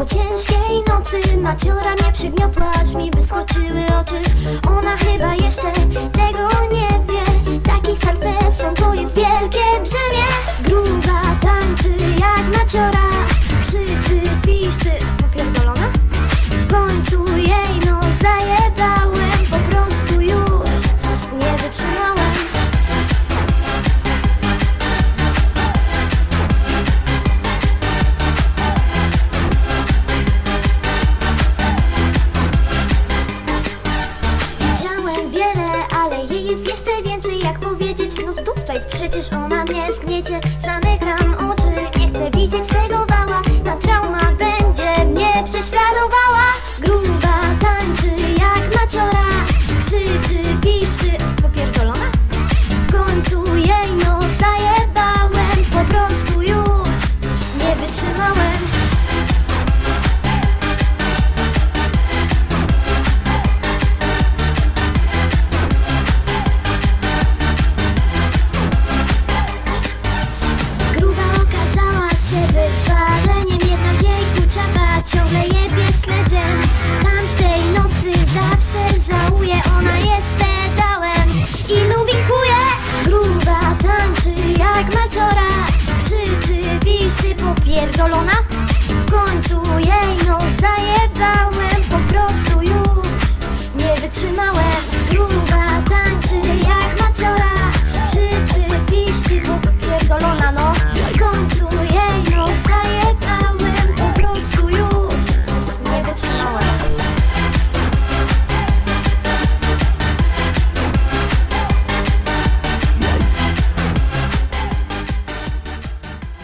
Po ciężkiej nocy maciora mnie przygniotła Aż mi wyskoczyły oczy. Ona chyba jeszcze wiele, ale jej jest jeszcze więcej. Jak powiedzieć, no zdupcaj Przecież ona mnie zgniecie. Zamykam oczy, nie chcę widzieć tego wała. Ta trauma będzie mnie prześladowała się być waleniem Jednak jej kuciapa ciągle jebie śledziem. Tamtej nocy zawsze żałuje Ona jest pedałem